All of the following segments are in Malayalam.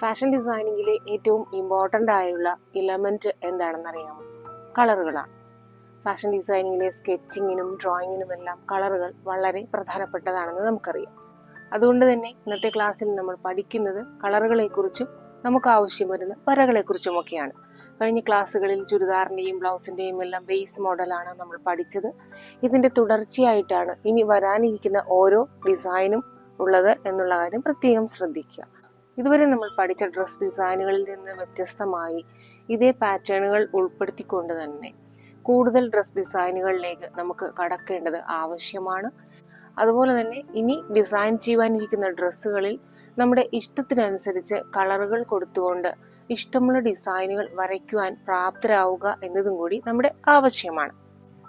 ഫാഷൻ ഡിസൈനിങ്ങിലെ ഏറ്റവും ഇമ്പോർട്ടന്റ് ആയുള്ള ഇലമെന്റ് എന്താണെന്നറിയാമോ? കളറുകളാണ്. ഫാഷൻ ഡിസൈനിങ്ങിലെ സ്കെച്ചിങ്ങിനും ഡ്രോയിങ്ങിനും എല്ലാം കളറുകൾ വളരെ പ്രധാനപ്പെട്ടതാണെന്ന് നമുക്കറിയാം. അതുകൊണ്ട് തന്നെ ഇന്നത്തെ ക്ലാസ്സിൽ നമ്മൾ പഠിക്കുന്നത് കളറുകളെക്കുറിച്ചും നമുക്ക് ആവശ്യം വരുന്ന വരകളെക്കുറിച്ചുമൊക്കെയാണ്. കഴിഞ്ഞ ക്ലാസ്സുകളിൽ ചുരിദാറിന്റെയും ബ്ലൗസിന്റെയും എല്ലാം ബേസ് മോഡലാണ് നമ്മൾ പഠിച്ചത്. ഇതിന്റെ തുടർച്ചയായിട്ടാണ് ഇനി വരാനിരിക്കുന്ന ഓരോ ഡിസൈനും ഉള്ളത് എന്നുള്ള കാര്യം പ്രത്യേകം ശ്രദ്ധിക്കുക. ഇതുവരെ നമ്മൾ പഠിച്ച ഡ്രസ് ഡിസൈനുകളിൽ നിന്ന് വ്യത്യസ്തമായി ഇതേ പാറ്റേണുകൾ ഉൾപ്പെടുത്തിക്കൊണ്ട് തന്നെ കൂടുതൽ ഡ്രസ് ഡിസൈനുകളിലേക്ക് നമുക്ക് കടക്കേണ്ടത് ആവശ്യമാണ്. അതുപോലെ തന്നെ ഇനി ഡിസൈൻ ചെയ്യുവാനിരിക്കുന്ന ഡ്രസ്സുകളിൽ നമ്മുടെ ഇഷ്ടത്തിനനുസരിച്ച് കളറുകൾ കൊടുത്തുകൊണ്ട് ഇഷ്ടമുള്ള ഡിസൈനുകൾ വരയ്ക്കുവാൻ പ്രാപ്തരാവുക എന്നതും കൂടി നമ്മുടെ ആവശ്യമാണ്.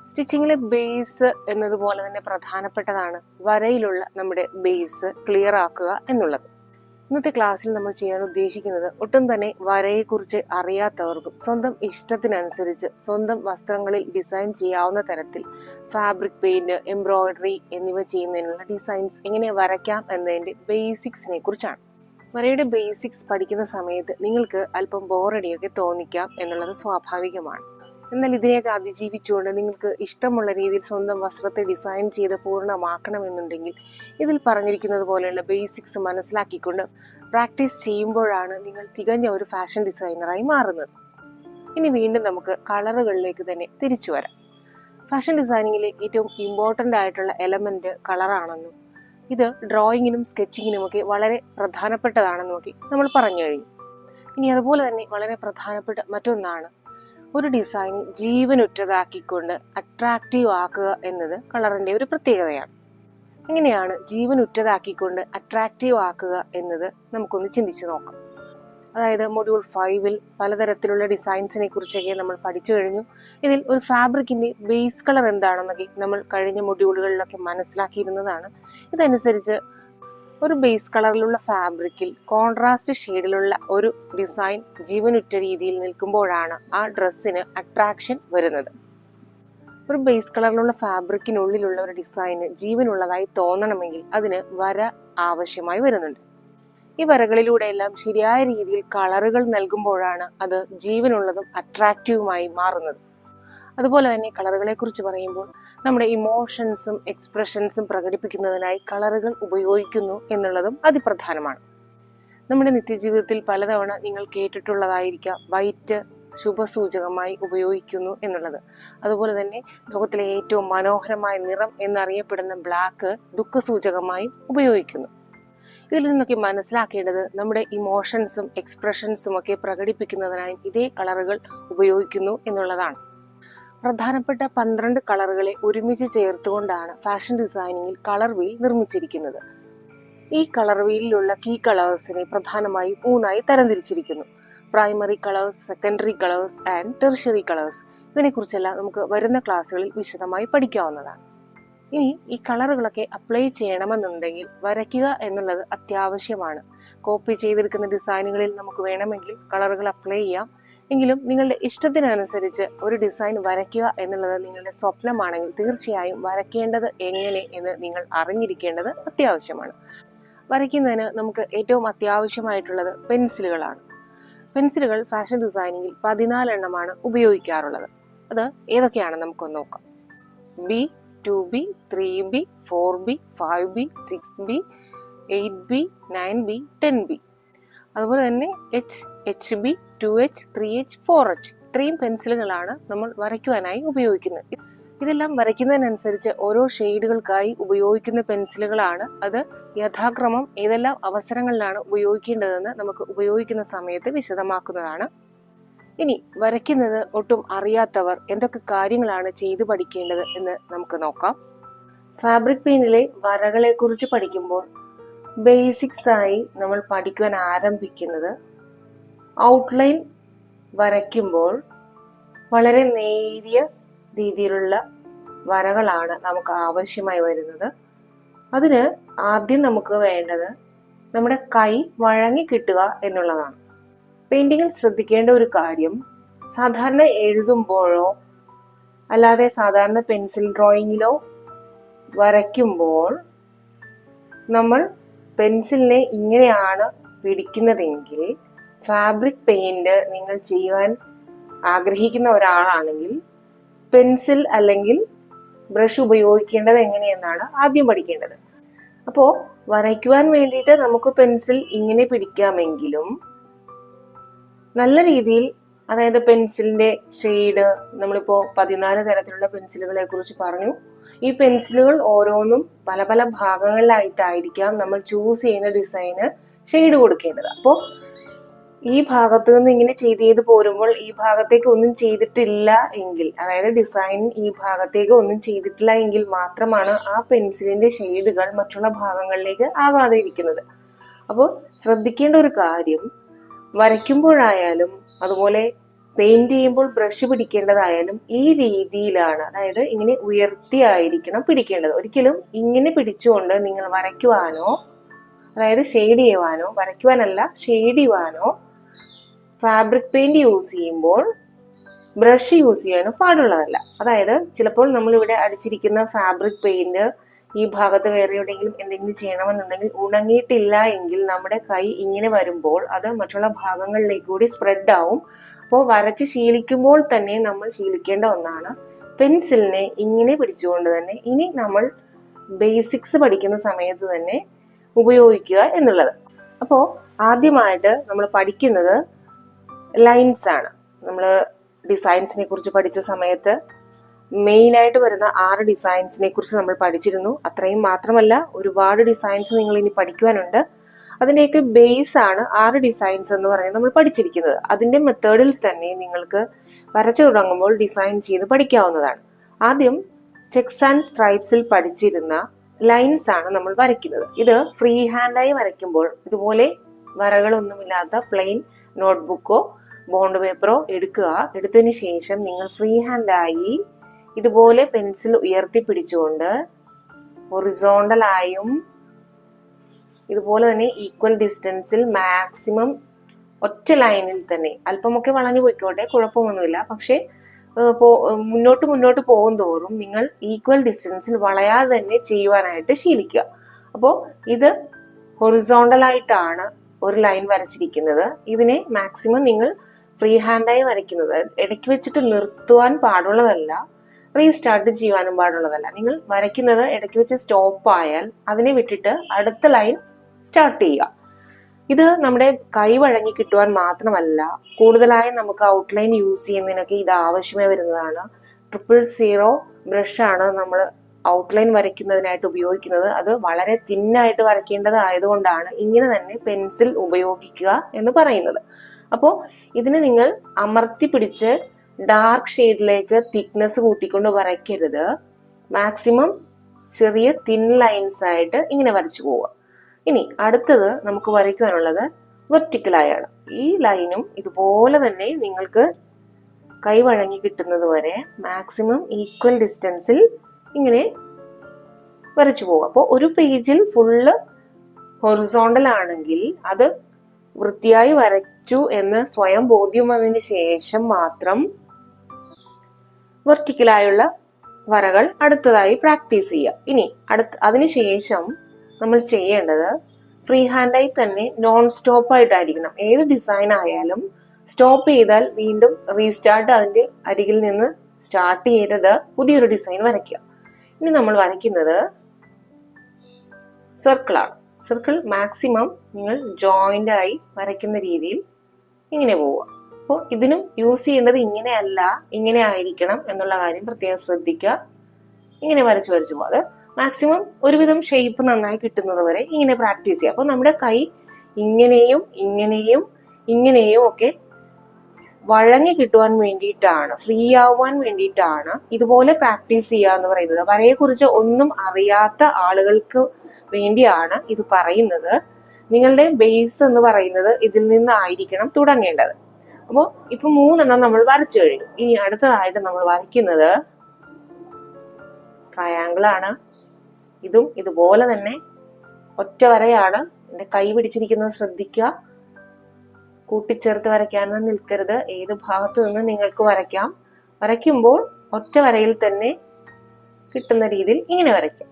സ്റ്റിച്ചിങ്ങിലെ ബേസ് എന്നതുപോലെ തന്നെ പ്രധാനപ്പെട്ടതാണ് വരയിലുള്ള നമ്മുടെ ബേസ് ക്ലിയർ ആക്കുക എന്നുള്ളത്. ഇന്നത്തെ ക്ലാസ്സിൽ നമ്മൾ ചെയ്യാൻ ഉദ്ദേശിക്കുന്നത് ഒട്ടും തന്നെ വരയെക്കുറിച്ച് അറിയാത്തവർക്കും സ്വന്തം ഇഷ്ടത്തിനനുസരിച്ച് സ്വന്തം വസ്ത്രങ്ങളിൽ ഡിസൈൻ ചെയ്യാവുന്ന തരത്തിൽ ഫാബ്രിക് പെയിന്റ് എംബ്രോയിഡറി എന്നിവ ചെയ്യുന്നതിനുള്ള ഡിസൈൻസ് എങ്ങനെ വരയ്ക്കാം എന്നതിന്റെ ബേസിക്സിനെ കുറിച്ചാണ്. വരയുടെ ബേസിക്സ് പഠിക്കുന്ന സമയത്ത് നിങ്ങൾക്ക് അല്പം ബോറടിയൊക്കെ തോന്നിക്കാം എന്നുള്ളത് സ്വാഭാവികമാണ്. എന്നാൽ ഇതിനെയൊക്കെ അതിജീവിച്ചുകൊണ്ട് നിങ്ങൾക്ക് ഇഷ്ടമുള്ള രീതിയിൽ സ്വന്തം വസ്ത്രത്തെ ഡിസൈൻ ചെയ്ത് പൂർണമാക്കണമെന്നുണ്ടെങ്കിൽ ഇതിൽ പറഞ്ഞിരിക്കുന്നത് പോലെയുള്ള ബേസിക്സ് മനസ്സിലാക്കിക്കൊണ്ട് പ്രാക്ടീസ് ചെയ്യുമ്പോഴാണ് നിങ്ങൾ തികഞ്ഞ ഒരു ഫാഷൻ ഡിസൈനറായി മാറുന്നത്. ഇനി വീണ്ടും നമുക്ക് കളറുകളിലേക്ക് തന്നെ തിരിച്ചു വരാം. ഫാഷൻ ഡിസൈനിങ്ങിലെ ഏറ്റവും ഇമ്പോർട്ടന്റ് ആയിട്ടുള്ള എലമെന്റ് കളറാണെന്നും ഇത് ഡ്രോയിങ്ങിനും സ്കെച്ചിങ്ങിനുമൊക്കെ വളരെ പ്രധാനപ്പെട്ടതാണെന്നുമൊക്കെ നമ്മൾ പറഞ്ഞു കഴിഞ്ഞു. ഇനി അതുപോലെ തന്നെ വളരെ പ്രധാനപ്പെട്ട മറ്റൊന്നാണ് ഒരു ഡിസൈൻ ജീവനുറ്റതാക്കിക്കൊണ്ട് അട്രാക്റ്റീവ് ആക്കുക എന്നത് കളറിന്റെ ഒരു പ്രത്യേകതയാണ്. എങ്ങനെയാണ് ജീവനുറ്റതാക്കിക്കൊണ്ട് അട്രാക്റ്റീവ് ആക്കുക എന്നത് നമുക്കൊന്ന് ചിന്തിച്ചു നോക്കാം. അതായത് മൊഡ്യൂൾ ഫൈവിൽ പലതരത്തിലുള്ള ഡിസൈൻസിനെ കുറിച്ചൊക്കെ നമ്മൾ പഠിച്ചു കഴിഞ്ഞു. ഇതിൽ ഒരു ഫാബ്രിക്കിന്റെ ബേസ് കളർ എന്താണെന്നൊക്കെ നമ്മൾ കഴിഞ്ഞ മൊഡ്യൂളുകളിലൊക്കെ മനസ്സിലാക്കിയിരുന്നതാണ്. ഇതനുസരിച്ച് ഒരു ബേസ് കളറിലുള്ള ഫാബ്രിക്കിൽ കോൺട്രാസ്റ്റ് ഷെയ്ഡിലുള്ള ഒരു ഡിസൈൻ ജീവനുറ്റ രീതിയിൽ നിൽക്കുമ്പോഴാണ് ആ ഡ്രസ്സിന് അട്രാക്ഷൻ വരുന്നത്. ഒരു ബേസ് കളറിലുള്ള ഫാബ്രിക്കിനുള്ളിലുള്ള ഒരു ഡിസൈന് ജീവനുള്ളതായി തോന്നണമെങ്കിൽ അതിന് വര ആവശ്യമായി വരുന്നുണ്ട്. ഈ വരകളിലൂടെയെല്ലാം ശരിയായ രീതിയിൽ കളറുകൾ നൽകുമ്പോഴാണ് അത് ജീവനുള്ളതും അട്രാക്റ്റീവുമായി മാറുന്നത്. അതുപോലെ തന്നെ കളറുകളെ കുറിച്ച് പറയുമ്പോൾ നമ്മുടെ ഇമോഷൻസും എക്സ്പ്രഷൻസും പ്രകടിപ്പിക്കുന്നതിനായി കളറുകൾ ഉപയോഗിക്കുന്നു എന്നുള്ളതും അതിപ്രധാനമാണ്. നമ്മുടെ നിത്യജീവിതത്തിൽ പലതവണ നിങ്ങൾ കേട്ടിട്ടുള്ളതായിരിക്കാം വൈറ്റ് ശുഭസൂചകമായി ഉപയോഗിക്കുന്നു എന്നുള്ളത്. അതുപോലെ തന്നെ ലോകത്തിലെ ഏറ്റവും മനോഹരമായ നിറം എന്നറിയപ്പെടുന്ന ബ്ലാക്ക് ദുഃഖസൂചകമായി ഉപയോഗിക്കുന്നു. ഇതിൽ നിന്നൊക്കെ മനസ്സിലാക്കേണ്ടത് നമ്മുടെ ഇമോഷൻസും എക്സ്പ്രഷൻസും ഒക്കെ പ്രകടിപ്പിക്കുന്നതിനായി ഇതേ കളറുകൾ ഉപയോഗിക്കുന്നു എന്നുള്ളതാണ്. പ്രധാനപ്പെട്ട പന്ത്രണ്ട് കളറുകളെ ഒരുമിച്ച് ചേർത്തുകൊണ്ടാണ് ഫാഷൻ ഡിസൈനിങ്ങിൽ കളർ വീൽ നിർമ്മിച്ചിരിക്കുന്നത്. ഈ കളർ വീലിലുള്ള കീ കളേഴ്സിനെ പ്രധാനമായി മൂന്നായി തരംതിരിച്ചിരിക്കുന്നു. Primary colours secondary colours and tertiary colours ഇതിനെക്കുറിച്ചെല്ലാം നമുക്ക് വരുന്ന ക്ലാസ്സുകളിൽ വിശദമായി പഠിക്കാവുന്നതാണ്. ഇനി ഈ കളറുകളൊക്കെ അപ്ലൈ ചെയ്യണമെന്നുണ്ടെങ്കിൽ വരയ്ക്കുക എന്നുള്ളത് അത്യാവശ്യമാണ്. കോപ്പി ചെയ്തെടുക്കുന്ന ഡിസൈനുകളിൽ നമുക്ക് വേണമെങ്കിൽ കളറുകൾ അപ്ലൈ ചെയ്യാം. എങ്കിലും നിങ്ങളുടെ ഇഷ്ടത്തിനനുസരിച്ച് ഒരു ഡിസൈൻ വരയ്ക്കുക എന്നുള്ളത് നിങ്ങളുടെ സ്വപ്നമാണെങ്കിൽ തീർച്ചയായും വരയ്ക്കേണ്ടത് എങ്ങനെ എന്ന് നിങ്ങൾ അറിഞ്ഞിരിക്കേണ്ടത് അത്യാവശ്യമാണ്. വരയ്ക്കുന്നതിന് നമുക്ക് ഏറ്റവും അത്യാവശ്യമായിട്ടുള്ളത് പെൻസിലുകളാണ്. പെൻസിലുകൾ ഫാഷൻ ഡിസൈനിങ്ങിൽ പതിനാലെണ്ണമാണ് ഉപയോഗിക്കാറുള്ളത്. അത് ഏതൊക്കെയാണെന്ന് നമുക്കൊന്ന് നോക്കാം. B two B three B four B five B six B eight B nine B ten B അതുപോലെ തന്നെ H H B two H three H four H ഇത്രയും പെൻസിലുകളാണ് നമ്മൾ വരയ്ക്കുവാനായി ഉപയോഗിക്കുന്നത്. ഇതെല്ലാം വരയ്ക്കുന്നതിനനുസരിച്ച് ഓരോ ഷെയ്ഡുകൾക്കായി ഉപയോഗിക്കുന്ന പെൻസിലുകളാണ്. അത് യഥാക്രമം ഏതെല്ലാം അവസരങ്ങളിലാണ് ഉപയോഗിക്കേണ്ടതെന്ന് നമുക്ക് ഉപയോഗിക്കുന്ന സമയത്ത് വിശദമാക്കുന്നതാണ്. ഇനി വരയ്ക്കുന്നത് ഒട്ടും അറിയാത്തവർ എന്തൊക്കെ കാര്യങ്ങളാണ് ചെയ്തു പഠിക്കേണ്ടത് എന്ന് നമുക്ക് നോക്കാം. ഫാബ്രിക് പെയിന്റിലെ വരകളെക്കുറിച്ച് പഠിക്കുമ്പോൾ ബേസിക്സ് ആയി നമ്മൾ പഠിക്കുവാൻ ആരംഭിക്കുന്നത് ഔട്ട്ലൈൻ വരയ്ക്കുമ്പോൾ വളരെ നേരിയ രീതിയിലുള്ള വരകളാണ് നമുക്ക് ആവശ്യമായി വരുന്നത്. അതിന് ആദ്യം നമുക്ക് വേണ്ടത് നമ്മുടെ കൈ വഴങ്ങി കിട്ടുക എന്നുള്ളതാണ്. പെയിന്റിങ്ങിൽ ശ്രദ്ധിക്കേണ്ട ഒരു കാര്യം സാധാരണ എഴുതുമ്പോഴോ അല്ലാതെ സാധാരണ പെൻസിൽ ഡ്രോയിങ്ങിലോ വരയ്ക്കുമ്പോൾ നമ്മൾ പെൻസിലിനെ ഇങ്ങനെയാണ് പിടിക്കുന്നതെങ്കിൽ ഫാബ്രിക് പെയിന്റ് നിങ്ങൾ ചെയ്യുവാൻ ആഗ്രഹിക്കുന്ന ഒരാളാണെങ്കിൽ പെൻസിൽ അല്ലെങ്കിൽ ബ്രഷ് ഉപയോഗിക്കേണ്ടത് എങ്ങനെയെന്നാണ് ആദ്യം പഠിക്കേണ്ടത്. അപ്പോൾ വരയ്ക്കുവാൻ വേണ്ടിയിട്ട് നമുക്ക് പെൻസിൽ ഇങ്ങനെ പിടിക്കാമെങ്കിലും നല്ല രീതിയിൽ അതായത് പെൻസിലിന്റെ ഷെയ്ഡ് നമ്മളിപ്പോൾ പതിനാല് തരത്തിലുള്ള പെൻസിലുകളെ കുറിച്ച് പറഞ്ഞു. ഈ പെൻസിലുകൾ ഓരോന്നും പല പല ഭാഗങ്ങളിലായിട്ടായിരിക്കാം നമ്മൾ ചൂസ് ചെയ്യുന്ന ഡിസൈന് ഷെയ്ഡ് കൊടുക്കേണ്ടത്. അപ്പോൾ ഈ ഭാഗത്ത് നിന്ന് ഇങ്ങനെ ചെയ്ത് ചെയ്ത് പോരുമ്പോൾ ഈ ഭാഗത്തേക്ക് ഒന്നും ചെയ്തിട്ടില്ല എങ്കിൽ അതായത് ഡിസൈൻ ഈ ഭാഗത്തേക്ക് ഒന്നും ചെയ്തിട്ടില്ല എങ്കിൽ മാത്രമാണ് ആ പെൻസിലിന്റെ ഷെയ്ഡുകൾ മറ്റുള്ള ഭാഗങ്ങളിലേക്ക് ആവാതെ ഇരിക്കുന്നത്. അപ്പോൾ ശ്രദ്ധിക്കേണ്ട ഒരു കാര്യം വരയ്ക്കുമ്പോഴായാലും അതുപോലെ പെയിന്റ് ചെയ്യുമ്പോൾ ബ്രഷ് പിടിക്കേണ്ടതായാലും ഈ രീതിയിലാണ് അതായത് ഇങ്ങനെ ഉയർത്തിയായിരിക്കണം പിടിക്കേണ്ടത്. ഒരിക്കലും ഇങ്ങനെ പിടിച്ചുകൊണ്ട് നിങ്ങൾ വരയ്ക്കുവാനോ അതായത് ഷെയ്ഡ് ചെയ്യുവാനോ വരയ്ക്കുവാനല്ല ഷെയ്ഡ് ചെയ്യുവാനോ ഫാബ്രിക് പെയിന്റ് യൂസ് ചെയ്യുമ്പോൾ ബ്രഷ് യൂസ് ചെയ്യാനോ പാടുള്ളതല്ല. അതായത് ചിലപ്പോൾ നമ്മളിവിടെ അടിച്ചിരിക്കുന്ന ഫാബ്രിക് പെയിന്റ് ഈ ഭാഗത്ത് വേറെ എവിടെയെങ്കിലും എന്തെങ്കിലും ചെയ്യണമെന്നുണ്ടെങ്കിൽ ഉണങ്ങിയിട്ടില്ല എങ്കിൽ നമ്മുടെ കൈ ഇങ്ങനെ വരുമ്പോൾ അത് മറ്റുള്ള ഭാഗങ്ങളിലേക്ക് കൂടി സ്പ്രെഡ് ആവും. അപ്പോൾ വരച്ച് ശീലിക്കുമ്പോൾ തന്നെ നമ്മൾ ശീലിക്കേണ്ട ഒന്നാണ് പെൻസിലിനെ ഇങ്ങനെ പിടിച്ചുകൊണ്ട് തന്നെ ഇനി നമ്മൾ ബേസിക്സ് പഠിക്കുന്ന സമയത്ത് തന്നെ ഉപയോഗിക്കുക എന്നുള്ളത്. അപ്പോൾ ആദ്യമായിട്ട് നമ്മൾ പഠിക്കുന്നത് ലൈൻസ് ആണ്. നമ്മൾ ഡിസൈൻസിനെ കുറിച്ച് പഠിച്ച സമയത്ത് മെയിൻ ആയിട്ട് വരുന്ന ആറ് ഡിസൈൻസിനെ കുറിച്ച് നമ്മൾ പഠിച്ചിരുന്നു. അത്രയും മാത്രമല്ല ഒരുപാട് ഡിസൈൻസ് നിങ്ങൾ ഇനി പഠിക്കുവാനുണ്ട്. അതിന്റെയൊക്കെ ബേസ് ആണ് ആറ് ഡിസൈൻസ് എന്ന് പറയുന്നത് നമ്മൾ പഠിച്ചിരിക്കുന്നത്. അതിന്റെ മെത്തേഡിൽ തന്നെ നിങ്ങൾക്ക് വരച്ചു തുടങ്ങുമ്പോൾ ഡിസൈൻ ചെയ്ത് പഠിക്കാവുന്നതാണ്. ആദ്യം ചെക്സ് ആൻഡ് സ്ട്രൈപ്സിൽ പഠിച്ചിരുന്ന ലൈൻസ് ആണ് നമ്മൾ വരയ്ക്കുന്നത്. ഇത് ഫ്രീ ഹാൻഡായി വരയ്ക്കുമ്പോൾ ഇതുപോലെ വരകളൊന്നുമില്ലാത്ത പ്ലെയിൻ നോട്ട്ബുക്കോ ബോണ്ട് പേപ്പറോ എടുക്കുക. എടുത്തതിന് ശേഷം നിങ്ങൾ ഫ്രീ ഹാൻഡായി ഇതുപോലെ പെൻസിൽ ഉയർത്തി പിടിച്ചുകൊണ്ട് ഹൊറിസോണ്ടലായും ഇതുപോലെ തന്നെ ഈക്വൽ ഡിസ്റ്റൻസിൽ മാക്സിമം ഒറ്റ ലൈനിൽ തന്നെ. അല്പമൊക്കെ വളഞ്ഞു പോയിക്കോട്ടെ കുഴപ്പമൊന്നുമില്ല. പക്ഷേ മുന്നോട്ട് മുന്നോട്ട് പോകും തോറും നിങ്ങൾ ഈക്വൽ ഡിസ്റ്റൻസിൽ വളയാതെ തന്നെ ചെയ്യുവാനായിട്ട് ശീലിക്കുക. അപ്പോൾ ഇത് ഹൊറിസോണ്ടൽ ആയിട്ടാണ് ഒരു ലൈൻ വരച്ചിരിക്കുന്നത്. ഇതിനെ മാക്സിമം നിങ്ങൾ ഫ്രീ ഹാൻഡായി വരയ്ക്കുന്നത്. ഇടയ്ക്ക് വെച്ചിട്ട് നിർത്തുവാൻ പാടുള്ളതല്ല റീസ്റ്റാർട്ട് ചെയ്യുവാനും പാടുള്ളതല്ല. നിങ്ങൾ വരയ്ക്കുന്നത് ഇടയ്ക്ക് വെച്ച് സ്റ്റോപ്പ് ആയാൽ അതിനെ വിട്ടിട്ട് അടുത്ത ലൈൻ സ്റ്റാർട്ട് ചെയ്യുക. ഇത് നമ്മുടെ കൈ വഴങ്ങി കിട്ടുവാൻ മാത്രമല്ല കൂടുതലായി നമുക്ക് ഔട്ട്ലൈൻ യൂസ് ചെയ്യുന്നതിനൊക്കെ ഇത് ആവശ്യമേ വരുന്നതാണ്. ട്രിപ്പിൾ സീറോ ബ്രഷാണ് നമ്മൾ ഔട്ട്ലൈൻ വരയ്ക്കുന്നതിനായിട്ട് ഉപയോഗിക്കുന്നത്. അത് വളരെ തിന്നായിട്ട് വരയ്ക്കേണ്ടത് ആയതുകൊണ്ടാണ് ഇങ്ങനെ തന്നെ പെൻസിൽ ഉപയോഗിക്കുക എന്ന് പറയുന്നത്. അപ്പോൾ ഇതിന് നിങ്ങൾ അമർത്തി പിടിച്ച് ഡാർക്ക് ഷെയ്ഡിലേക്ക് തിക്നെസ് കൂട്ടിക്കൊണ്ട് വരയ്ക്കരുത്. മാക്സിമം ചെറിയ തിൻ ലൈൻസ് ആയിട്ട് ഇങ്ങനെ വരച്ചു പോവുക. ഇനി അടുത്തത് നമുക്ക് വരയ്ക്കുവാനുള്ളത് വെർട്ടിക്കലായാണ് ഈ ലൈനും ഇതുപോലെ തന്നെ നിങ്ങൾക്ക് കൈ വഴങ്ങി കിട്ടുന്നത് വരെ മാക്സിമം ഈക്വൽ ഡിസ്റ്റൻസിൽ ഇങ്ങനെ വരച്ചു പോകും. അപ്പോൾ ഒരു പേജിൽ ഫുള്ള് ഹൊറിസോണ്ടൽ ആണെങ്കിൽ അത് വൃത്തിയായി വരച്ചു എന്ന് സ്വയം ബോധ്യം വന്നതിന് ശേഷം മാത്രം വെർട്ടിക്കലായുള്ള വരകൾ അടുത്തതായി പ്രാക്ടീസ് ചെയ്യുക. ഇനി അടുത്ത് അതിനുശേഷം നമ്മൾ ചെയ്യേണ്ടത് ഫ്രീ ഹാൻഡായി തന്നെ നോൺ സ്റ്റോപ്പ് ആയിട്ടായിരിക്കണം. ഏത് ഡിസൈൻ ആയാലും സ്റ്റോപ്പ് ചെയ്താൽ വീണ്ടും റീസ്റ്റാർട്ട് അതിന്റെ അരികിൽ നിന്ന് സ്റ്റാർട്ട് ചെയ്യരുത് പുതിയൊരു ഡിസൈൻ വരയ്ക്കുക. ഇനി നമ്മൾ വരയ്ക്കുന്നത് സർക്കിളാണ് സർക്കിൾ മാക്സിമം നിങ്ങൾ ജോയിന്റ് ആയി വരയ്ക്കുന്ന രീതിയിൽ ഇങ്ങനെ പോവുക. അപ്പോൾ ഇതിനും യൂസ് ചെയ്യേണ്ടത് ഇങ്ങനെയല്ല ഇങ്ങനെ ആയിരിക്കണം എന്നുള്ള കാര്യം പ്രത്യേകം ശ്രദ്ധിക്കുക. ഇങ്ങനെ വരച്ച് വരച്ച് പോകുക അത് മാക്സിമം ഒരുവിധം ഷേപ്പ് നന്നായി കിട്ടുന്നത് വരെ ഇങ്ങനെ പ്രാക്ടീസ് ചെയ്യുക അപ്പോൾ നമ്മുടെ കൈ ഇങ്ങനെയും ഇങ്ങനെയും ഇങ്ങനെയും ഒക്കെ വഴങ്ങി കിട്ടുവാൻ വേണ്ടിയിട്ടാണ് ഫ്രീ ആവാൻ വേണ്ടിയിട്ടാണ് ഇതുപോലെ പ്രാക്ടീസ് ചെയ്യുക എന്ന് പറയുന്നത്. വരയെക്കുറിച്ച് ഒന്നും അറിയാത്ത ആളുകൾക്ക് വേണ്ടിയാണ് ഇത് പറയുന്നത്. നിങ്ങളുടെ ബേസ് എന്ന് പറയുന്നത് ഇതിൽ നിന്നായിരിക്കണം തുടങ്ങേണ്ടത്. അപ്പോൾ ഇപ്പൊ മൂന്നെണ്ണം നമ്മൾ വരച്ചു കഴിഞ്ഞു. ഇനി അടുത്തതായിട്ട് നമ്മൾ വരയ്ക്കുന്നത് ട്രയാങ്കിൾ ആണ്. ഇതും ഇതുപോലെ തന്നെ ഒറ്റ വരയാണ്. എന്റെ കൈ പിടിച്ചിരിക്കുന്നത് ശ്രദ്ധിക്കുക. കൂട്ടിച്ചേർത്ത് വരയ്ക്കാനൊന്നും നിൽക്കരുത്. ഏത് ഭാഗത്ത് നിന്ന് നിങ്ങൾക്ക് വരയ്ക്കാം. വരയ്ക്കുമ്പോൾ ഒറ്റ വരയിൽ തന്നെ കിട്ടുന്ന രീതിയിൽ ഇങ്ങനെ വരയ്ക്കാം.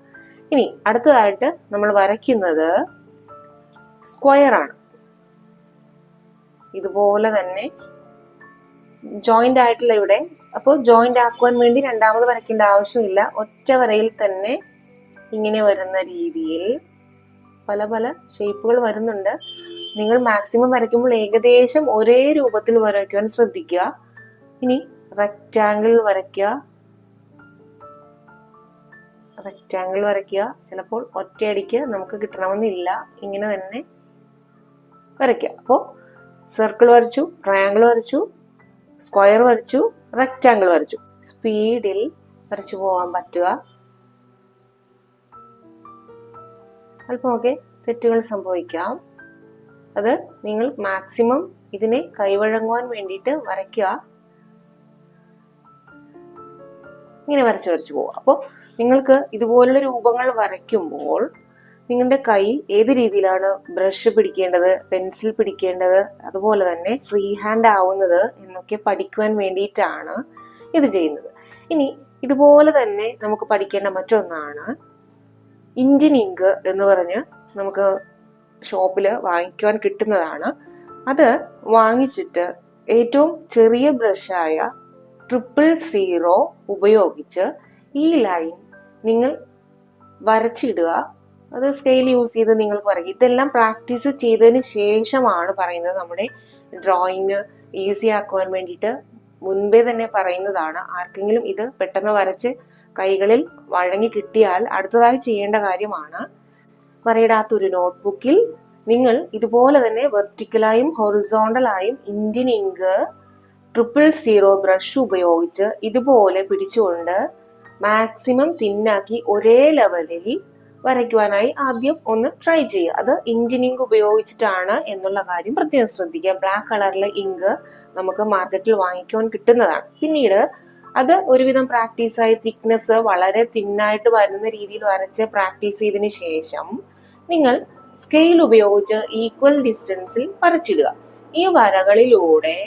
ഇനി അടുത്തതായിട്ട് നമ്മൾ വരയ്ക്കുന്നത് സ്ക്വയർ ആണ്. ഇതുപോലെ തന്നെ ജോയിന്റ് ആയിട്ടുള്ള ഇവിടെ. അപ്പോൾ ജോയിന്റ് ആക്കുവാൻ വേണ്ടി രണ്ടാമത് വരയ്ക്കേണ്ട ആവശ്യമില്ല. ഒറ്റ വരയിൽ തന്നെ ഇങ്ങനെ വരുന്ന രീതിയിൽ പല പല ഷേപ്പുകൾ വരുന്നുണ്ട്. നിങ്ങൾ മാക്സിമം വരയ്ക്കുമ്പോൾ ഏകദേശം ഒരേ രൂപത്തിൽ വരയ്ക്കുവാൻ ശ്രദ്ധിക്കുക. ഇനി റെക്റ്റാങ്കിൾ വരയ്ക്കുക. റെക്റ്റാങ്കിൾ വരയ്ക്കുക. ചിലപ്പോൾ ഒറ്റയടിക്ക് നമുക്ക് കിട്ടണമെന്നില്ല. ഇങ്ങനെ തന്നെ വരയ്ക്കുക. അപ്പോൾ സർക്കിൾ വരച്ചു ട്രയാങ്കിൾ വരച്ചു സ്ക്വയർ വരച്ചു റെക്റ്റാങ്കിൾ വരച്ചു. സ്പീഡിൽ വരച്ചു പോകാൻ പറ്റുക. അല്പമൊക്കെ തെറ്റുകൾ സംഭവിക്കാം. അത് നിങ്ങൾ മാക്സിമം ഇതിനെ കൈവഴങ്ങുവാൻ വേണ്ടിയിട്ട് വരയ്ക്കുക. ഇങ്ങനെ വരച്ച് വരച്ച് പോവുക. അപ്പോൾ നിങ്ങൾക്ക് ഇതുപോലുള്ള രൂപങ്ങൾ വരയ്ക്കുമ്പോൾ നിങ്ങളുടെ കൈ ഏത് രീതിയിലാണ് ബ്രഷ് പിടിക്കേണ്ടത് പെൻസിൽ പിടിക്കേണ്ടത് അതുപോലെ തന്നെ ഫ്രീ ഹാൻഡ് ആവുന്നത് എന്നൊക്കെ പഠിക്കുവാൻ വേണ്ടിയിട്ടാണ് ഇത് ചെയ്യുന്നത്. ഇനി ഇതുപോലെ തന്നെ നമുക്ക് പഠിക്കേണ്ട മറ്റൊന്നാണ് ഇന്ത്യൻ ഇങ്ക് എന്ന് പറഞ്ഞ് നമുക്ക് ഷോപ്പിൽ വാങ്ങിക്കുവാൻ കിട്ടുന്നതാണ്. അത് വാങ്ങിച്ചിട്ട് ഏറ്റവും ചെറിയ ബ്രഷായ ട്രിപ്പിൾ സീറോ ഉപയോഗിച്ച് ഈ ലൈൻ നിങ്ങൾ വരച്ചിടുക. അത് സ്കെയിൽ യൂസ് ചെയ്ത് നിങ്ങൾ പറയും ഇതെല്ലാം പ്രാക്ടീസ് ചെയ്തതിന് ശേഷമാണ് പറയുന്നത് നമ്മുടെ ഡ്രോയിങ് ഈസി ആക്കുവാൻ വേണ്ടിയിട്ട് മുൻപേ തന്നെ പറയുന്നതാണ്. ആർക്കെങ്കിലും ഇത് പെട്ടെന്ന് വരച്ച് കൈകളിൽ വഴങ്ങി കിട്ടിയാൽ അടുത്തതായി ചെയ്യേണ്ട കാര്യമാണ്. വരയിടാത്തൊരു നോട്ട്ബുക്കിൽ നിങ്ങൾ ഇതുപോലെ തന്നെ വെർട്ടിക്കലായും ഹൊറിസോണ്ടലായും Indian ink triple zero brush ഉപയോഗിച്ച് ഇതുപോലെ പിടിച്ചുകൊണ്ട് മാക്സിമം തിന്നാക്കി ഒരേ ലെവലിൽ വരയ്ക്കുവാനായി ആദ്യം ഒന്ന് ട്രൈ ചെയ്യുക. അത് ഇന്ത്യൻ ഇങ്ക് ഉപയോഗിച്ചിട്ടാണ് എന്നുള്ള കാര്യം പ്രത്യേകം ശ്രദ്ധിക്കുക. ബ്ലാക്ക് കളറിലെ ഇങ്ക് നമുക്ക് മാർക്കറ്റിൽ വാങ്ങിക്കുവാൻ കിട്ടുന്നതാണ്. പിന്നീട് അത് ഒരുവിധം പ്രാക്ടീസായി തിക്നെസ് വളരെ തിന്നായിട്ട് വരുന്ന രീതിയിൽ വരച്ച് പ്രാക്ടീസ് ചെയ്തതിന് ശേഷം നിങ്ങൾ സ്കെയിൽ ഉപയോഗിച്ച് ഈക്വൽ ഡിസ്റ്റൻസിൽ വരച്ചിടുക. ഈ വരകളിലൂടെ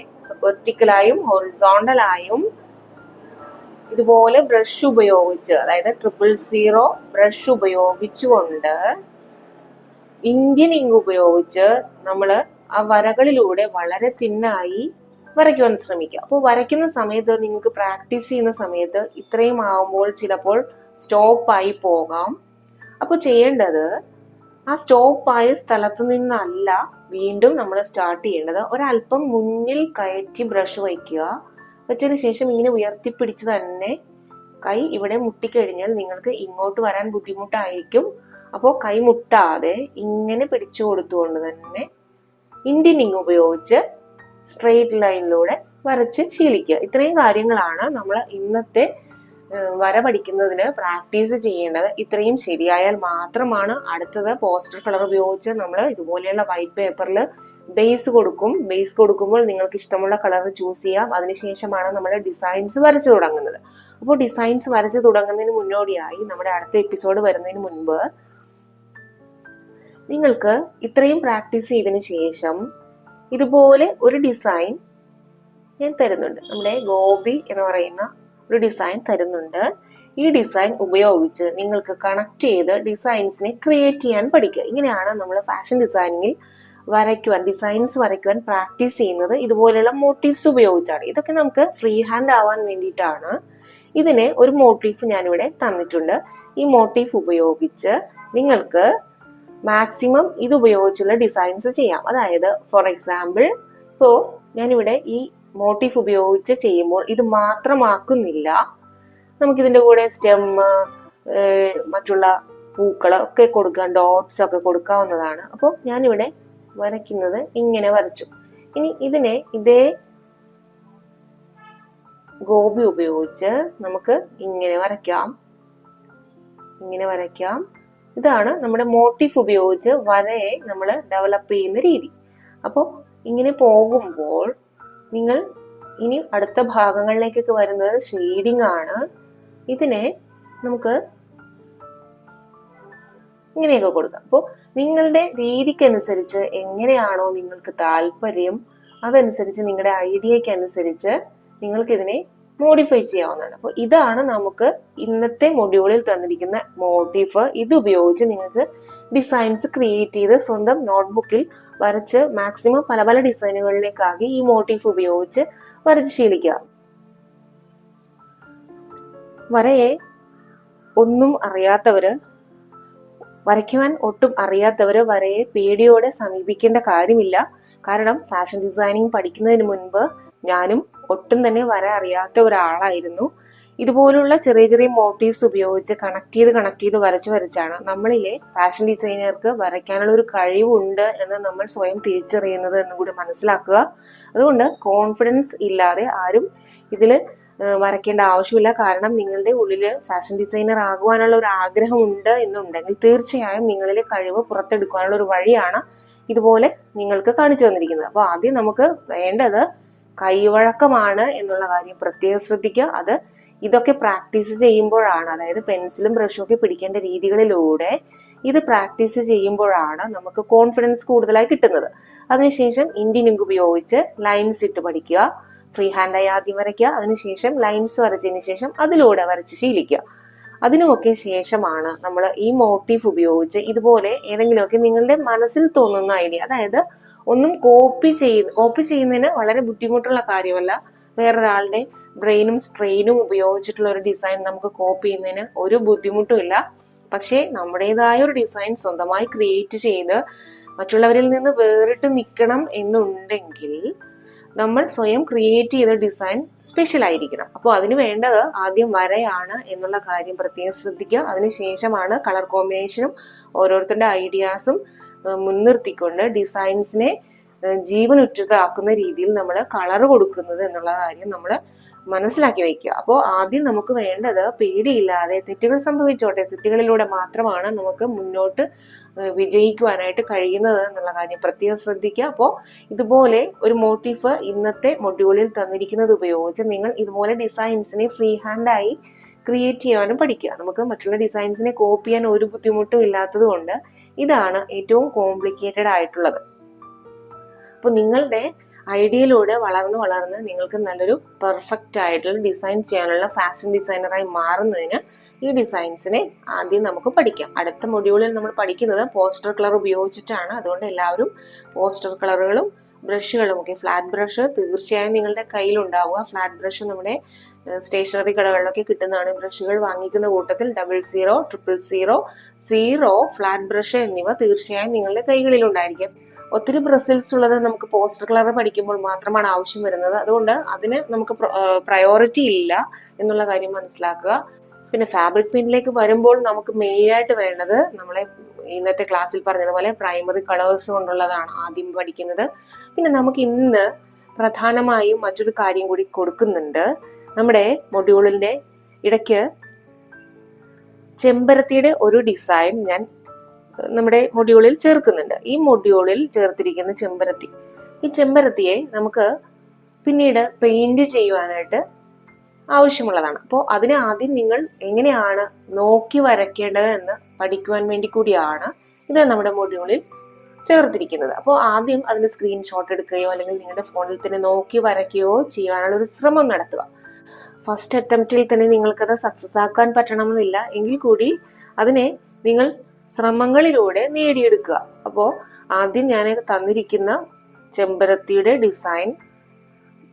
വെർട്ടിക്കലായും ഹൊറിസോണ്ടലായും ഇതുപോലെ ബ്രഷ് ഉപയോഗിച്ച് അതായത് ട്രിപ്പിൾ സീറോ ബ്രഷ് ഉപയോഗിച്ചുകൊണ്ട് ഇന്ത്യൻ ഇങ്ക് ഉപയോഗിച്ച് നമ്മൾ ആ വരകളിലൂടെ വളരെ തിന്നായി വരയ്ക്കുവാൻ ശ്രമിക്കുക. അപ്പോൾ വരയ്ക്കുന്ന സമയത്ത് നിങ്ങൾക്ക് പ്രാക്ടീസ് ചെയ്യുന്ന സമയത്ത് ഇത്രയും ആവുമ്പോൾ ചിലപ്പോൾ സ്റ്റോപ്പായി പോകാം. അപ്പോൾ ചെയ്യേണ്ടത് ആ സ്റ്റോപ്പായ സ്ഥലത്ത് നിന്നല്ല വീണ്ടും നമ്മൾ സ്റ്റാർട്ട് ചെയ്യേണ്ടത്. ഒരല്പം മുന്നിൽ കയറ്റി ബ്രഷ് വയ്ക്കുക. വെച്ചതിന് ശേഷം ഇങ്ങനെ ഉയർത്തിപ്പിടിച്ച് തന്നെ കൈ ഇവിടെ മുട്ടിക്കഴിഞ്ഞാൽ നിങ്ങൾക്ക് ഇങ്ങോട്ട് വരാൻ ബുദ്ധിമുട്ടായിരിക്കും. അപ്പോൾ കൈ മുട്ടാതെ ഇങ്ങനെ പിടിച്ചു കൊടുത്തുകൊണ്ട് തന്നെ ഇങ് ഉപയോഗിച്ച് സ്ട്രെയിറ്റ് ലൈനിലൂടെ വരച്ച് ശീലിക്കുക. ഇത്രയും കാര്യങ്ങളാണ് നമ്മൾ ഇന്നത്തെ വര പഠിക്കുന്നതിന് പ്രാക്ടീസ് ചെയ്യേണ്ടത്. ഇത്രയും ശരിയായാൽ മാത്രമാണ് അടുത്തത് പോസ്റ്റർ കളർ ഉപയോഗിച്ച് നമ്മൾ ഇതുപോലെയുള്ള വൈറ്റ് പേപ്പറിൽ ബേസ് കൊടുക്കും. ബേസ് കൊടുക്കുമ്പോൾ നിങ്ങൾക്ക് ഇഷ്ടമുള്ള കളർ ചൂസ് ചെയ്യാം. അതിനുശേഷമാണ് നമ്മൾ ഡിസൈൻസ് വരച്ചു തുടങ്ങുന്നത്. അപ്പോൾ ഡിസൈൻസ് വരച്ചു തുടങ്ങുന്നതിന് മുന്നോടിയായി നമ്മുടെ അടുത്ത എപ്പിസോഡ് വരുന്നതിന് മുൻപ് നിങ്ങൾക്ക് ഇത്രയും പ്രാക്ടീസ് ചെയ്തതിന് ശേഷം ഇതുപോലെ ഒരു ഡിസൈൻ ഞാൻ തരുന്നുണ്ട്. നമ്മുടെ ഗോപി എന്ന് പറയുന്ന ഒരു ഡിസൈൻ തരുന്നുണ്ട്. ഈ ഡിസൈൻ ഉപയോഗിച്ച് നിങ്ങൾക്ക് കണക്ട് ചെയ്ത് ഡിസൈൻസിനെ ക്രിയേറ്റ് ചെയ്യാൻ പഠിക്കുക. ഇങ്ങനെയാണ് നമ്മൾ ഫാഷൻ ഡിസൈനിങ്ങിൽ വരയ്ക്കുവാൻ ഡിസൈൻസ് വരയ്ക്കുവാൻ പ്രാക്ടീസ് ചെയ്യുന്നത്. ഇതുപോലെയുള്ള മോട്ടീവ്സ് ഉപയോഗിച്ചാണ്. ഇതൊക്കെ നമുക്ക് ഫ്രീ ഹാൻഡ് ആവാൻ വേണ്ടിയിട്ടാണ്. ഇതിന് ഒരു മോട്ടീഫ് ഞാനിവിടെ തന്നിട്ടുണ്ട്. ഈ മോട്ടീഫ് ഉപയോഗിച്ച് നിങ്ങൾക്ക് മാക്സിമം ഇത് ഉപയോഗിച്ചുള്ള ഡിസൈൻസ് ചെയ്യാം. അതായത് ഫോർ എക്സാമ്പിൾ ഇപ്പോൾ ഞാനിവിടെ ഈ മോട്ടീഫ് ഉപയോഗിച്ച് ചെയ്യുമ്പോൾ ഇത് മാത്രമാക്കുന്നില്ല. നമുക്കിതിന്റെ കൂടെ സ്റ്റെം മറ്റുള്ള പൂക്കൾ ഒക്കെ കൊടുക്കാൻ ഡോട്ട്സ് ഒക്കെ കൊടുക്കാവുന്നതാണ്. അപ്പോൾ ഞാനിവിടെ വരയ്ക്കുന്നത് ഇങ്ങനെ വരച്ചു. ഇനി ഇതിനെ ഇതേ ഗോപി ഉപയോഗിച്ച് നമുക്ക് ഇങ്ങനെ വരയ്ക്കാം. ഇങ്ങനെ വരയ്ക്കാം. ഇതാണ് നമ്മുടെ മോട്ടീഫ് ഉപയോഗിച്ച് വരയെ നമ്മൾ ഡെവലപ്പ് ചെയ്യുന്ന രീതി. അപ്പോൾ ഇങ്ങനെ പോകുമ്പോൾ നിങ്ങൾ ഇനി അടുത്ത ഭാഗങ്ങളിലേക്കൊക്കെ വരുന്നത് ഷെയ്ഡിങ് ആണ്. ഇതിനെ നമുക്ക് ഇങ്ങനെയൊക്കെ കൊടുക്കാം. അപ്പോൾ നിങ്ങളുടെ രീതിക്കനുസരിച്ച് എങ്ങനെയാണോ നിങ്ങൾക്ക് താല്പര്യം അതനുസരിച്ച് നിങ്ങളുടെ ഐഡിയക്കനുസരിച്ച് നിങ്ങൾക്കിതിനെ മോഡിഫൈ ചെയ്യാവുന്നതാണ്. അപ്പോൾ ഇതാണ് നമുക്ക് ഇന്നത്തെ മൊഡ്യൂളിൽ തന്നിരിക്കുന്ന മോട്ടീഫ് ഇത് ഉപയോഗിച്ച് നിങ്ങൾക്ക് ഡിസൈൻസ് ക്രിയേറ്റ് ചെയ്ത് സ്വന്തം നോട്ട്ബുക്കിൽ വരച്ച് മാക്സിമം പല പല ഡിസൈനുകളിലേക്കാകെ ഈ മോട്ടീഫ് ഉപയോഗിച്ച് വരച്ച് ശീലിക്കുക വരയെ ഒന്നും അറിയാത്തവര് വരയ്ക്കുവാൻ ഒട്ടും അറിയാത്തവര് വരയെ പേടിയോടെ സമീപിക്കേണ്ട കാര്യമില്ല. കാരണം ഫാഷൻ ഡിസൈനിങ് പഠിക്കുന്നതിന് മുൻപ് ഞാനും ഒട്ടും തന്നെ വര അറിയാത്ത ഒരാളായിരുന്നു. ഇതുപോലുള്ള ചെറിയ ചെറിയ മോട്ടീവ്സ് ഉപയോഗിച്ച് കണക്ട് ചെയ്ത് കണക്ട് ചെയ്ത് വരച്ച് വരച്ചാണ് നമ്മളിലെ ഫാഷൻ ഡിസൈനർക്ക് വരയ്ക്കാനുള്ള ഒരു കഴിവുണ്ട് എന്ന് നമ്മൾ സ്വയം തിരിച്ചറിയുന്നത് എന്ന് കൂടി മനസ്സിലാക്കുക. അതുകൊണ്ട് കോൺഫിഡൻസ് ഇല്ലാതെ ആരും ഇതിൽ വരയ്ക്കേണ്ട ആവശ്യമില്ല. കാരണം നിങ്ങളുടെ ഉള്ളിൽ ഫാഷൻ ഡിസൈനർ ആകുവാനുള്ള ഒരു ആഗ്രഹമുണ്ട് എന്നുണ്ടെങ്കിൽ തീർച്ചയായും നിങ്ങളിലെ കഴിവ് പുറത്തെടുക്കാനുള്ള ഒരു വഴിയാണ് ഇതുപോലെ നിങ്ങൾക്ക് കാണിച്ചു തന്നിരിക്കുന്നത്. അപ്പോൾ ആദ്യം നമുക്ക് വേണ്ടത് കൈവഴക്കമാണ് എന്നുള്ള കാര്യം പ്രത്യേകം ശ്രദ്ധിക്കുക. അത് ഇതൊക്കെ പ്രാക്ടീസ് ചെയ്യുമ്പോഴാണ് അതായത് പെൻസിലും ബ്രഷും ഒക്കെ പിടിക്കേണ്ട രീതികളിലൂടെ ഇത് പ്രാക്ടീസ് ചെയ്യുമ്പോഴാണ് നമുക്ക് കോൺഫിഡൻസ് കൂടുതലായി കിട്ടുന്നത്. അതിനുശേഷം ഇന്ത്യൻ ഇങ്ക് ഉപയോഗിച്ച് ലൈൻസ് ഇട്ട് പഠിക്കുക ഫ്രീ ഹാൻഡായി ആദ്യം വരയ്ക്കുക അതിനുശേഷം ലൈൻസ് വരച്ചതിന് ശേഷം അതിലൂടെ വരച്ച് ശീലിക്കുക. അതിനുമൊക്കെ ശേഷമാണ് നമ്മൾ ഈ മോട്ടീഫ് ഉപയോഗിച്ച് ഇതുപോലെ ഏതെങ്കിലുമൊക്കെ നിങ്ങളുടെ മനസ്സിൽ തോന്നുന്ന ഐഡിയ അതായത് ഒന്നും കോപ്പി ചെയ്യുന്ന കോപ്പി ചെയ്യുന്നതിന് വളരെ ബുദ്ധിമുട്ടുള്ള കാര്യമല്ല. വേറൊരാളുടെ ബ്രെയിനും സ്ട്രെയിനും ഉപയോഗിച്ചിട്ടുള്ള ഒരു ഡിസൈൻ നമുക്ക് കോപ്പി ചെയ്യുന്നതിന് ഒരു ബുദ്ധിമുട്ടുമില്ല പക്ഷേ നമ്മുടേതായ ഒരു ഡിസൈൻ സ്വന്തമായി ക്രിയേറ്റ് ചെയ്ത് മറ്റുള്ളവരിൽ നിന്ന് വേറിട്ട് നിൽക്കണം എന്നുണ്ടെങ്കിൽ നമ്മൾ സ്വയം ക്രിയേറ്റ് ചെയ്ത ഡിസൈൻ സ്പെഷ്യൽ ആയിരിക്കണം. അപ്പോൾ അതിന് വേണ്ടത് ആദ്യം വരയാണ് എന്നുള്ള കാര്യം പ്രത്യേകം ശ്രദ്ധിക്കുക. അതിനുശേഷമാണ് കളർ കോമ്പിനേഷനും ഓരോരുത്തരുടെ ഐഡിയാസും മുൻനിർത്തിക്കൊണ്ട് ഡിസൈൻസിനെ ജീവനുറ്റതാക്കുന്ന രീതിയിൽ നമ്മൾ കളർ കൊടുക്കുന്നത് എന്നുള്ള കാര്യം നമ്മൾ മനസ്സിലാക്കി വയ്ക്കുക. അപ്പോൾ ആദ്യം നമുക്ക് വേണ്ടത് പേടിയില്ലാതെ തെറ്റുകൾ സംഭവിച്ചോട്ടെ തെറ്റുകളിലൂടെ മാത്രമാണ് നമുക്ക് മുന്നോട്ട് വിജയിക്കുവാനായിട്ട് കഴിയുന്നത് എന്നുള്ള കാര്യം പ്രത്യേകം ശ്രദ്ധിക്കുക. അപ്പോൾ ഇതുപോലെ ഒരു മോട്ടീഫ് ഇന്നത്തെ മൊഡ്യൂളിൽ തന്നിരിക്കുന്നത് ഉപയോഗിച്ച് നിങ്ങൾ ഇതുപോലെ ഡിസൈൻസിനെ ഫ്രീ ഹാൻഡായി ക്രിയേറ്റ് ചെയ്യാനും പഠിക്കുക. നമുക്ക് മറ്റുള്ള ഡിസൈൻസിനെ കോപ്പി ചെയ്യാൻ ഒരു ബുദ്ധിമുട്ടും ഇല്ലാത്തത് കൊണ്ട് ഇതാണ് ഏറ്റവും കോംപ്ലിക്കേറ്റഡ് ആയിട്ടുള്ളത്. അപ്പോൾ നിങ്ങളുടെ ഐഡിയയിലൂടെ വളർന്ന് വളർന്ന് നിങ്ങൾക്ക് നല്ലൊരു പെർഫെക്റ്റ് ആയിട്ടുള്ള ഡിസൈൻ ചെയ്യാനുള്ള ഫാഷൻ ഡിസൈനറായി മാറുന്നതിന് ഈ ഡിസൈൻസിനെ ആദ്യം നമുക്ക് പഠിക്കാം. അടുത്ത മൊഡ്യൂളിൽ നമ്മൾ പഠിക്കുന്നത് പോസ്റ്റർ കളർ ഉപയോഗിച്ചിട്ടാണ്. അതുകൊണ്ട് എല്ലാവരും പോസ്റ്റർ കളറുകളും ബ്രഷുകളും ഒക്കെ ഫ്ലാറ്റ് ബ്രഷ് തീർച്ചയായും നിങ്ങളുടെ കയ്യിൽ ഉണ്ടാവുക ഫ്ലാറ്റ് ബ്രഷ് നമ്മുടെ സ്റ്റേഷനറി കടകളിലൊക്കെ കിട്ടുന്നതാണ്. ബ്രഷുകൾ വാങ്ങിക്കുന്ന കൂട്ടത്തിൽ double zero triple zero zero flat brush എന്നിവ തീർച്ചയായും നിങ്ങളുടെ കൈകളിൽ ഉണ്ടായിരിക്കും ഒത്തിരി ബ്രസിൽസ് ഉള്ളത് നമുക്ക് പോസ്റ്റർ കളർ പഠിക്കുമ്പോൾ മാത്രമാണ് ആവശ്യം വരുന്നത്. അതുകൊണ്ട് അതിന് നമുക്ക് പ്രയോറിറ്റി ഇല്ല എന്നുള്ള കാര്യം മനസ്സിലാക്കുക. പിന്നെ ഫാബ്രിക് പെയിന്റിലേക്ക് വരുമ്പോൾ നമുക്ക് മെയിൻ ആയിട്ട് വേണ്ടത് നമ്മളെ ഇന്നത്തെ ക്ലാസ്സിൽ പറഞ്ഞതുപോലെ പ്രൈമറി കളേഴ്സ് കൊണ്ടുള്ളതാണ് ആദ്യം പഠിക്കുന്നത്. പിന്നെ നമുക്ക് ഇന്ന് പ്രധാനമായും മറ്റൊരു കാര്യം കൂടി കൊടുക്കുന്നുണ്ട്. നമ്മുടെ മൊഡ്യൂളിന്റെ ഇടയ്ക്ക് ചെമ്പരത്തിയുടെ ഒരു ഡിസൈൻ ഞാൻ നമ്മുടെ മൊഡ്യൂളിൽ ചേർക്കുന്നുണ്ട്. ഈ മൊഡ്യൂളിൽ ചേർത്തിരിക്കുന്ന ചെമ്പരത്തി. ഈ ചെമ്പരത്തിയെ നമുക്ക് പിന്നീട് പെയിന്റ് ചെയ്യുവാനായിട്ട് ആവശ്യമുള്ളതാണ്. അപ്പോൾ അതിനെ ആദ്യം നിങ്ങൾ എങ്ങനെയാണ് നോക്കി വരയ്ക്കേണ്ടത് എന്ന് പഠിക്കുവാൻ വേണ്ടി കൂടിയാണ് ഇത് നമ്മുടെ മൊഡ്യൂളിൽ ചേർത്തിരിക്കുന്നത്. അപ്പോൾ ആദ്യം അതിന് സ്ക്രീൻഷോട്ട് എടുക്കുകയോ അല്ലെങ്കിൽ നിങ്ങളുടെ ഫോണിൽ തന്നെ നോക്കി വരയ്ക്കുകയോ ചെയ്യാനുള്ള ഒരു ശ്രമം നടത്തുക. ഫസ്റ്റ് അറ്റംപ്റ്റിൽ തന്നെ നിങ്ങൾക്കത് സക്സസ് ആക്കാൻ പറ്റണമെന്നില്ല. എങ്കിൽ കൂടി അതിനെ നിങ്ങൾ ശ്രമങ്ങളിലൂടെ നേടിയെടുക്കുക. അപ്പോൾ ആദ്യം ഞാൻ തന്നിരിക്കുന്ന ചെമ്പരത്തിയുടെ ഡിസൈൻ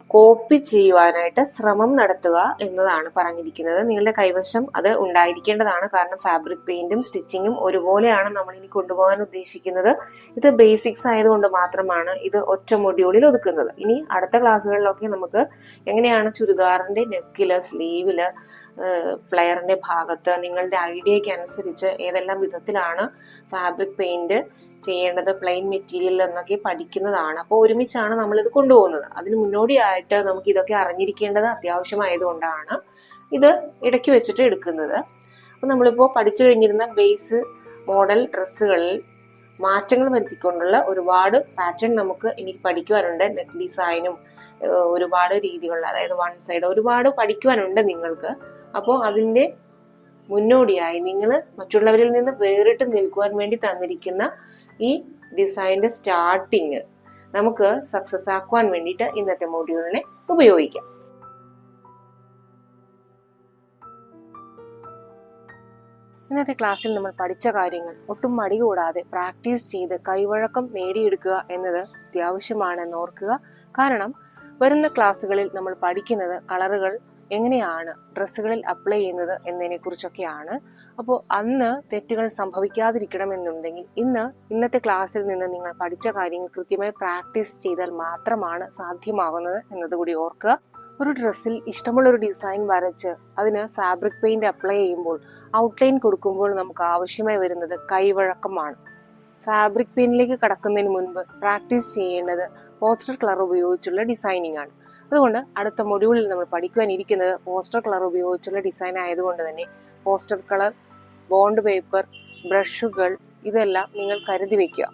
കോപ്പി ചെയ്യുവാനായിട്ട് ശ്രമം നടത്തുക എന്നതാണ് പറഞ്ഞിരിക്കുന്നത്. നിങ്ങളുടെ കൈവശം അത് ഉണ്ടായിരിക്കേണ്ടതാണ്. കാരണം ഫാബ്രിക് പെയിന്റും സ്റ്റിച്ചിങ്ങും ഒരുപോലെയാണ് നമ്മൾ ഇനി കൊണ്ടുപോകാൻ ഉദ്ദേശിക്കുന്നത്. ഇത് ബേസിക്സ് ആയതുകൊണ്ട് മാത്രമാണ് ഇത് ഒറ്റ മൊഡ്യൂളിൽ ഒതുക്കുന്നത്. ഇനി അടുത്ത ക്ലാസ്സുകളിലൊക്കെ നമുക്ക് എങ്ങനെയാണ് ചുരിദാറിന്റെ നെക്കിൽ സ്ലീവിൽ ഫ്ലെയറിന്റെ ഭാഗത്ത് നിങ്ങളുടെ ഐഡിയയ്ക്ക് അനുസരിച്ച് ഏതെല്ലാം വിധത്തിലാണ് ഫാബ്രിക് പെയിന്റ് ചെയ്യേണ്ടത് പ്ലെയിൻ മെറ്റീരിയൽ എന്നൊക്കെ പഠിക്കുന്നതാണ്. അപ്പോൾ ഒരുമിച്ചാണ് നമ്മൾ ഇത് കൊണ്ടുപോകുന്നത്. അതിന് മുന്നോടിയായിട്ട് നമുക്ക് ഇതൊക്കെ അറിഞ്ഞിരിക്കേണ്ടത് അത്യാവശ്യമായതുകൊണ്ടാണ് ഇത് ഇടയ്ക്ക് വെച്ചിട്ട് എടുക്കുന്നത്. അപ്പോൾ നമ്മളിപ്പോൾ പഠിച്ചു കഴിഞ്ഞിരുന്ന ബേസ് മോഡൽ ഡ്രസ്സുകളിൽ മാറ്റങ്ങൾ വരുത്തിക്കൊണ്ടുള്ള ഒരുപാട് പാറ്റേൺ നമുക്ക് ഇനി പഠിക്കുവാനുണ്ട്. നെക്ക് ഡിസൈനും ഒരുപാട് രീതികളിൽ അതായത് വൺ സൈഡ് ഒരുപാട് പഠിക്കുവാനുണ്ട് നിങ്ങൾക്ക്. അപ്പോൾ അതിന്റെ മുന്നോടിയായി നിങ്ങൾ മറ്റുള്ളവരിൽ നിന്ന് വേറിട്ട് നിൽക്കുവാൻ വേണ്ടി തന്നിരിക്കുന്ന ഈ ഡിസൈന്റെ സ്റ്റാർട്ടിങ് നമുക്ക് സക്സസ് ആക്കുവാൻ വേണ്ടിയിട്ട് ഇന്നത്തെ മോഡ്യൂളിനെ ഉപയോഗിക്കാം. ഇന്നത്തെ ക്ലാസ്സിൽ നമ്മൾ പഠിച്ച കാര്യങ്ങൾ ഒട്ടും മടി കൂടാതെ പ്രാക്ടീസ് ചെയ്ത് കൈവഴക്കം നേടിയെടുക്കുക എന്നത് അത്യാവശ്യമാണെന്ന് ഓർക്കുക. കാരണം വരുന്ന ക്ലാസ്സുകളിൽ നമ്മൾ പഠിക്കുന്നത് കളറുകൾ എങ്ങനെയാണ് ഡ്രസ്സുകളിൽ അപ്ലൈ ചെയ്യുന്നത് എന്നതിനെ കുറിച്ചൊക്കെയാണ് അപ്പോൾ അന്ന് തെറ്റുകൾ സംഭവിക്കാതിരിക്കണമെന്നുണ്ടെങ്കിൽ ഇന്ന് ഇന്നത്തെ ക്ലാസ്സിൽ നിന്ന് നിങ്ങൾ പഠിച്ച കാര്യങ്ങൾ കൃത്യമായി പ്രാക്ടീസ് ചെയ്താൽ മാത്രമാണ് സാധ്യമാകുന്നത് എന്നതുകൂടി ഓർക്കുക. ഒരു ഡ്രസ്സിൽ ഇഷ്ടമുള്ള ഒരു ഡിസൈൻ വരച്ച് അതിന് ഫാബ്രിക് പെയിന്റ് അപ്ലൈ ചെയ്യുമ്പോൾ ഔട്ട്ലൈൻ കൊടുക്കുമ്പോൾ നമുക്ക് ആവശ്യമായി വരുന്നത് കൈവഴക്കമാണ്. ഫാബ്രിക് പെയിന്റിലേക്ക് കടക്കുന്നതിന് മുൻപ് പ്രാക്ടീസ് ചെയ്യേണ്ടത് പോസ്റ്റർ കളർ ഉപയോഗിച്ചുള്ള ഡിസൈനിങ് ആണ് അതുകൊണ്ട് അടുത്ത മൊഡ്യൂളിൽ നമ്മൾ പഠിക്കുവാനിരിക്കുന്നത് പോസ്റ്റർ കളർ ഉപയോഗിച്ചുള്ള ഡിസൈൻ ആയതുകൊണ്ട് തന്നെ പോസ്റ്റർ കളർ ബോണ്ട് പേപ്പർ ബ്രഷുകൾ ഇതെല്ലാം നിങ്ങൾ കരുതി വയ്ക്കുക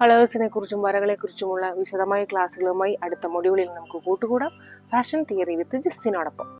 കളേഴ്സിനെ കുറിച്ചും വരകളെക്കുറിച്ചുമുള്ള വിശദമായ ക്ലാസ്സുകളുമായി അടുത്ത മൊഡ്യൂളിൽ നമുക്ക് കൂട്ടുകൂടാം. ഫാഷൻ തിയറി വിത്ത് ജിസ്സിനോടൊപ്പം